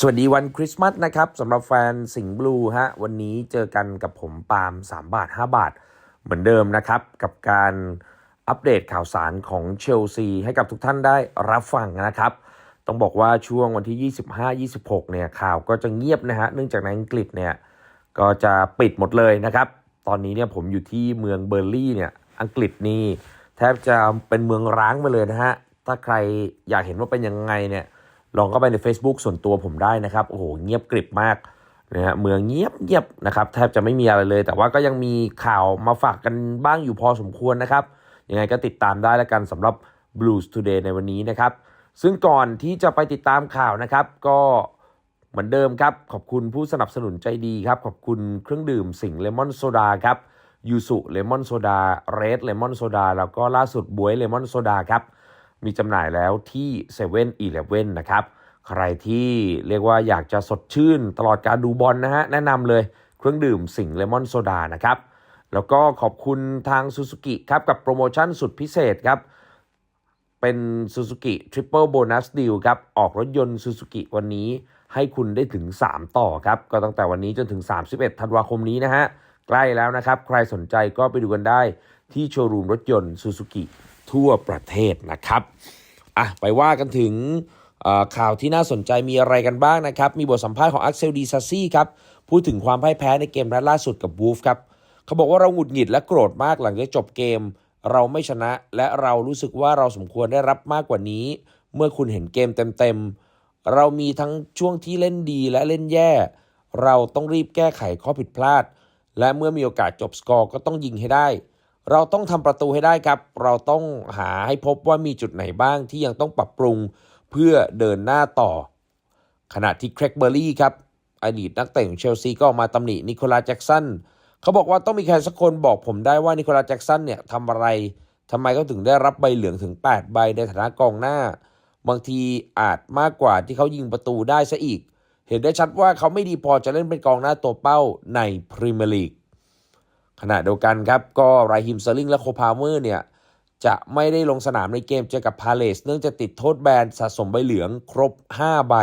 สวัสดีวันคริสต์มาสนะครับสำหรับแฟนสิงห์บลูฮะวันนี้เจอกันกับผมปาล์ม3 บาท 5 บาท เหมือนเดิมนะครับ กับการอัปเดตข่าวสารของเชลซีให้กับทุกท่านได้รับฟังนะครับ ต้องบอกว่าช่วงวันที่ 25-26 เนี่ยข่าวก็จะเงียบนะฮะเนื่องจากในอังกฤษเนี่ยก็จะปิดหมดเลยนะครับ ตอนนี้เนี่ยผมอยู่ที่เมืองเบอร์ลี่เนี่ยอังกฤษนี่แทบจะเป็นเมืองร้างไปเลยนะฮะถ้าใครอยากเห็นว่าเป็นยังไงเนี่ย ลองเข้าไปใน Facebook ส่วนตัวผมได้นะครับ โอ้โห เงียบกริบมากนะฮะเมืองเงียบเงียบนะครับ แทบจะไม่มีอะไรเลย แต่ว่าก็ยังมีข่าวมาฝากกันบ้างอยู่พอสมควรนะครับ ยังไงก็ติดตามได้แล้วกันสำหรับ Blues Today ในวันนี้นะครับ ซึ่งก่อนที่จะไปติดตามข่าวนะครับ ก็เหมือนเดิมครับ ขอบคุณผู้สนับสนุนใจดีครับ ขอบคุณเครื่องดื่มสิงเลมอนโซดาครับยูสุเลมอนโซดาเรดเลมอนโซดาแล้วก็ล่าสุดบวยเลมอนโซดาครับ มีจำหน่ายแล้วที่7 e เ e ่ e อนะครับ ใครที่เรียกว่าอยากจะสดชื่นตลอดการดูบอลนะฮะ แนะนำเลยเครื่องดื่มสิงเลมอนโซดานะครับ แล้วก็ขอบคุณทาง Suzuki ครับ กับโปรโมชั่นสุดพิเศษครับ เป็น Suzuki Triple Bonus Deal ครับ ออกรถยนต์ Suzuki วันนี้ให้คุณได้ถึง 3 ต่อครับ ก็ตั้งแต่วันนี้จนถึง 31 ธันวาคมนี้นะฮะ ใกล้แล้วนะครับ ใครสนใจก็ไปดูกันได้ที่โชว์รูมรถยนต์ Suzuki ทั่วประเทศนะครับอะไปว่ากันถึงข่าวที่น่าสนใจมีอะไรกันบ้างนะครับ มีบทสัมภาษณ์ของอักเซลดีซาซี่ครับ พูดถึงความพ่ายแพ้ในเกมนัดล่าสุดกับวูฟครับ เขาบอกว่าเราหงุดหงิดและโกรธมากหลังจากจบเกม เราไม่ชนะและเรารู้สึกว่าเราสมควรได้รับมากกว่านี้ เมื่อคุณเห็นเกมเต็มๆ เรามีทั้งช่วงที่เล่นดีและเล่นแย่ เราต้องรีบแก้ไขข้อผิดพลาด และเมื่อมีโอกาสจบสกอร์ก็ต้องยิงให้ได้ เราต้องทำประตูให้ได้ครับ เราต้องหาให้พบว่ามีจุดไหนบ้างที่ยังต้องปรับปรุงเพื่อเดินหน้าต่อ ขณะที่เครกเบอร์รี่ครับอดีตนักเตะของเชลซีก็ออกมาตำหนินิโคลัสแจ็กสันเขาบอกว่าต้องมีใครสักคนบอกผมได้ว่านิโคลัสแจ็กสันเนี่ยทำอะไรทำไมเขาถึงได้รับใบเหลืองถึง 8 ใบในฐานะกองหน้า บางทีอาจมากกว่าที่เขายิงประตูได้ซะอีก เห็นได้ชัดว่าเขาไม่ดีพอจะเล่นเป็นกองหน้าตัวเป้าในพรีเมียร์ลีก ขณะเดียวกันครับ ก็ไรฮิมเซอร์ลิงและโคพาเมอร์เนี่ยจะไม่ได้ลงสนามในเกมเจอกับพาเลส เนื่องจากติดโทษแบนสะสมใบเหลืองครบ 5 ใบ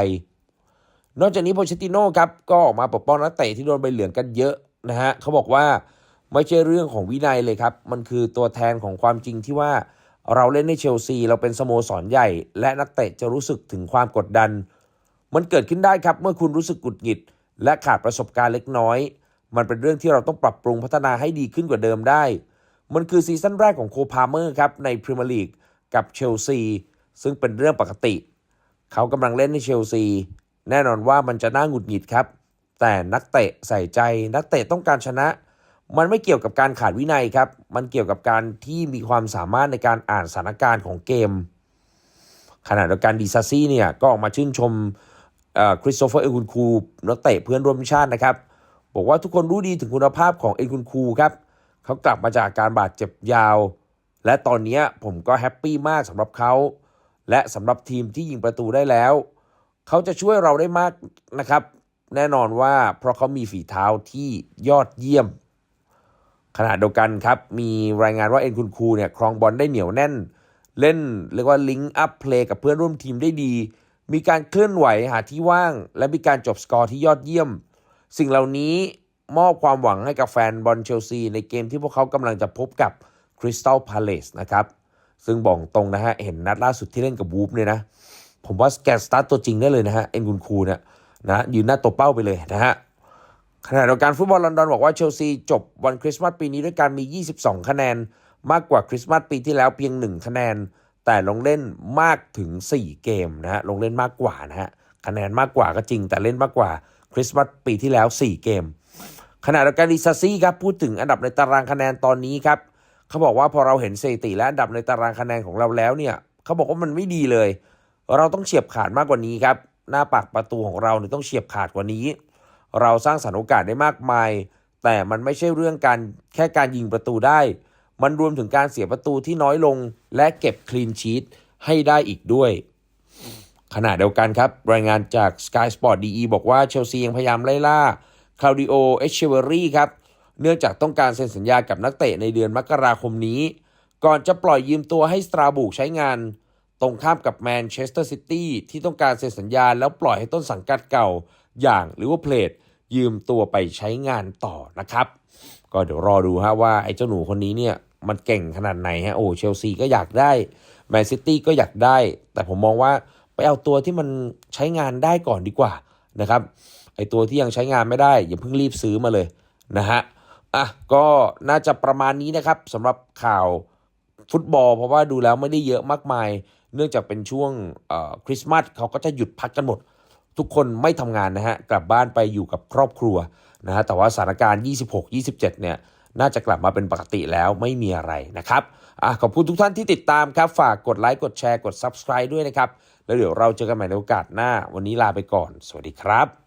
นอกจากนี้โพเชตติโน่ครับ ก็ออกมาปกป้องนักเตะที่โดนใบเหลืองกันเยอะนะฮะเขาบอกว่าไม่ใช่เรื่องของวินัยเลยครับ มันคือตัวแทนของความจริงที่ว่าเราเล่นในเชลซี เราเป็นสโมสรใหญ่ และนักเตะจะรู้สึกถึงความกดดัน มันเกิดขึ้นได้ครับเมื่อคุณรู้สึกกุดหงิด และขาดประสบการณ์เล็กน้อย มันเป็นเรื่องที่เราต้องปรับปรุงพัฒนาให้ดีขึ้นกว่าเดิมได้ มันคือซีซั่นแรกของโคพาเมอร์ครับในพรีเมียร์ลีกกับเชลซีซึ่งเป็นเรื่องปกติ เขากำลังเล่นในเชลซีแน่นอนว่ามันจะน่าหงุดหงิดครับ แต่นักเตะใส่ใจ นักเตะต้องการชนะ มันไม่เกี่ยวกับการขาดวินัยครับ มันเกี่ยวกับการที่มีความสามารถในการอ่านสถานการณ์ของเกม ขณะเดียวกันดีซาซี่เนี่ยก็ออกมาชื่นชมคริสโตเฟอร์เอคุณคูนักเตะเพื่อนร่วมชาตินะครับ บอกว่าทุกคนรู้ดีถึงคุณภาพของเอ็นคุณคูครับเขากลับมาจากอาการบาดเจ็บยาว และตอนนี้ผมก็แฮปปี้มากสำหรับเขาและสำหรับทีมที่ยิงประตูได้แล้ว เขาจะช่วยเราได้มากนะครับ แน่นอนว่าเพราะเขามีฝีเท้าที่ยอดเยี่ยม ขณะเดียวกันครับ มีรายงานว่าเอ็นคุณคูเนี่ยครองบอลได้เหนียวแน่น เล่นเรียกว่าลิงก์อัพเพลย์กับเพื่อนร่วมทีมได้ดี มีการเคลื่อนไหวหาที่ว่าง และมีการจบสกอร์ที่ยอดเยี่ยม สิ่งเหล่านี้มอบความหวังให้กับแฟนบอลเชลซี ในเกมที่พวกเขากำลังจะพบกับคริสตัลพาเลสนะครับ ซึ่งบอกตรงนะฮะ เห็นนัดล่าสุดที่เล่นกับวูฟเนี่ยนะ ผมว่าแกสตาร์ตตัวจริงได้เลยนะฮะ เอ็นกุนคูเนี่ยนะยืนหน้าตัวเป้าไปเลยนะฮะขณะเดียวกันฟุตบอลลอนดอนบอกว่าเชลซีจบวันคริสต์มาสปีนี้ด้วยการมี 22 คะแนน มากกว่าคริสต์มาสปีที่แล้วเพียง 1 คะแนน แต่ลงเล่นมากถึง 4 เกมนะฮะลงเล่นมากกว่านะฮะคะแนนมากกว่าก็จริงแต่เล่นมากกว่า คริสต์มาสปีที่แล้ว 4 เกม ขณะเดียวกันดิซาซี่ครับพูดถึงอันดับในตารางคะแนนตอนนี้ครับเขาบอกว่าพอเราเห็นสถิติและอันดับในตารางคะแนนของเราแล้วเนี่ยเขาบอกว่ามันไม่ดีเลย เราต้องเฉียบขาดมากกว่านี้ครับหน้าปากประตูของเราเนี่ยต้องเฉียบขาดกว่านี้ เราสร้างสรรค์โอกาสได้มากมาย แต่มันไม่ใช่เรื่องการแค่การยิงประตูได้ มันรวมถึงการเสียประตูที่น้อยลง และเก็บคลีนชีตให้ได้อีกด้วย ขณะเดียวกันครับ รายงานจาก Sky Sport DE บอกว่าเชลซียังพยายามไล่ล่าคลาวดิโอเอชเชเวอรี่ครับ เนื่องจากต้องการเซ็นสัญญากับนักเตะในเดือนมกราคมนี้ ก่อนจะปล่อยยืมตัวให้สตราบุกใช้งาน ตรงข้ามกับแมนเชสเตอร์ซิตี้ที่ต้องการเซ็นสัญญาแล้วปล่อยให้ต้นสังกัดเก่าอย่างลิเวอร์เพลดยืมตัวไปใช้งานต่อนะครับ ก็เดี๋ยวรอดูฮะว่าไอ้เจ้าหนูคนนี้เนี่ยมันเก่งขนาดไหนฮะโอ้เชลซีก็อยากได้แมนซิตี้ก็อยากได้ แต่ผมมองว่า ไปเอาตัวที่มันใช้งานได้ก่อนดีกว่านะครับไอ้ตัวที่ยังใช้งานไม่ได้ อย่าเพิ่งรีบซื้อมาเลยนะฮะอะก็น่าจะประมาณนี้นะครับสำหรับข่าวฟุตบอล เพราะว่าดูแล้วไม่ได้เยอะมากมาย เนื่องจากเป็นช่วงคริสต์มาสเขาก็จะหยุดพักกันหมด ทุกคนไม่ทำงานนะฮะกลับบ้านไปอยู่กับครอบครัวนะฮะแต่ว่าสถานการณ์ 26 27 เนี่ย น่าจะกลับมาเป็นปกติแล้วไม่มีอะไรนะครับอะขอบคุณทุกท่านที่ติดตามครับ ฝากกดไลค์กดแชร์กด Subscribe ด้วยนะครับ แล้วเดี๋ยวเราเจอกันใหม่ในโอกาสหน้า วันนี้ลาไปก่อน สวัสดีครับ